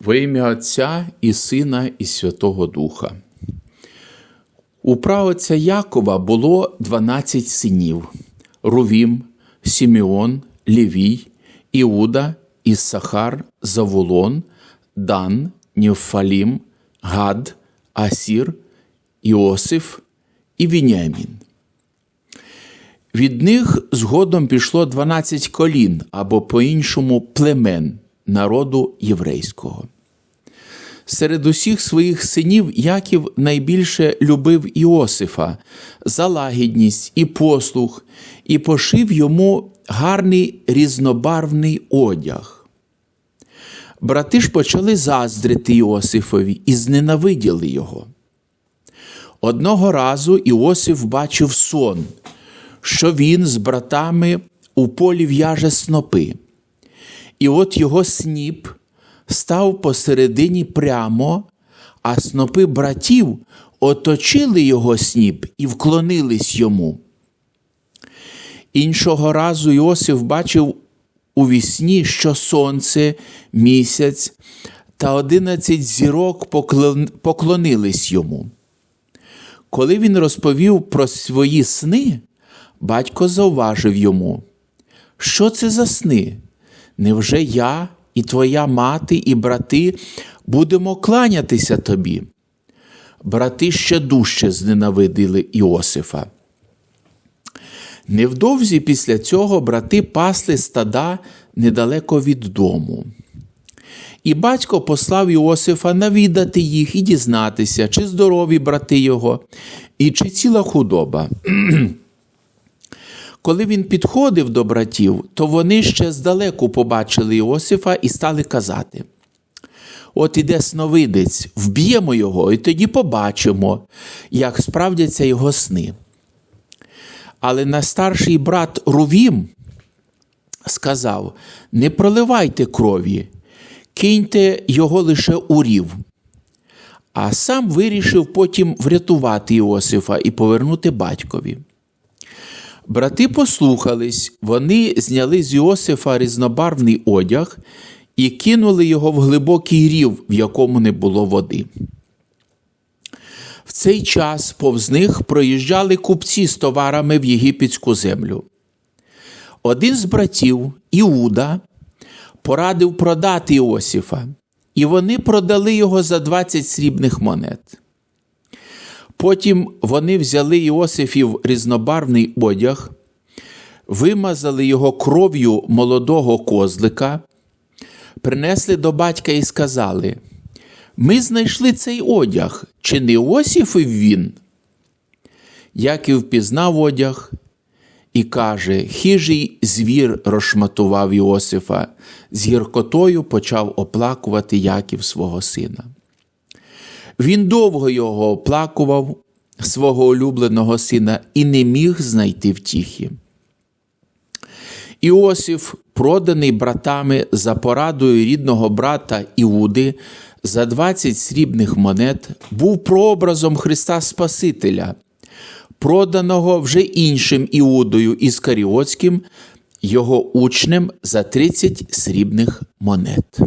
Во ім'я Отця і Сина, і Святого Духа. У праотця Якова було 12 синів: Рувім, Сімеон, Лівій, Іуда, Іссахар, Завулон, Дан, Нівфалім, Гад, Асір, Іосиф і Вінямін. Від них згодом пішло 12 колін або по-іншому племен народу єврейського. Серед усіх своїх синів Яків найбільше любив Іосифа за лагідність і послух, і пошив йому гарний різнобарвний одяг. Брати ж почали заздрити Іосифові і зненавиділи його. Одного разу Іосиф бачив сон, що він з братами у полі в'яже снопи. І от його сніп став посередині прямо, а снопи братів оточили його сніп і вклонились йому. Іншого разу Іосиф бачив у вісні, що сонце, місяць та одинадцять зірок поклонились йому. Коли він розповів про свої сни, батько зауважив йому, що це за сни? Невже я і твоя мати, і брати будемо кланятися тобі? Брати ще дужче зненавидили Іосифа. Невдовзі після цього брати пасли стада недалеко від дому. І батько послав Іосифа навідати їх і дізнатися, чи здорові брати його, і чи ціла худоба. Коли він підходив до братів, то вони ще здалеку побачили Іосифа і стали казати: От іде сновидець, вб'ємо його, і тоді побачимо, як справдяться його сни. Але найстарший брат Рувім сказав: Не проливайте крові, киньте його лише у рів. А сам вирішив потім врятувати Іосифа і повернути батькові. Брати послухались, вони зняли з Іосифа різнобарвний одяг і кинули його в глибокий рів, в якому не було води. В цей час повз них проїжджали купці з товарами в єгипетську землю. Один з братів, Іуда, порадив продати Іосифа, і вони продали його за 20 срібних монет. Потім вони взяли Іосифів різнобарвний одяг, вимазали його кров'ю молодого козлика, принесли до батька і сказали: Ми знайшли цей одяг, чи не Іосифів він? Яків пізнав одяг і каже: Хижий звір розшматував Іосифа, з гіркотою почав оплакувати Яків свого сина. Він довго його оплакував, свого улюбленого сина, і не міг знайти втіхи. Іосиф, проданий братами за порадою рідного брата Іуди за 20 срібних монет, був прообразом Христа Спасителя, проданого вже іншим Іудою Іскаріотським, його учнем за 30 срібних монет.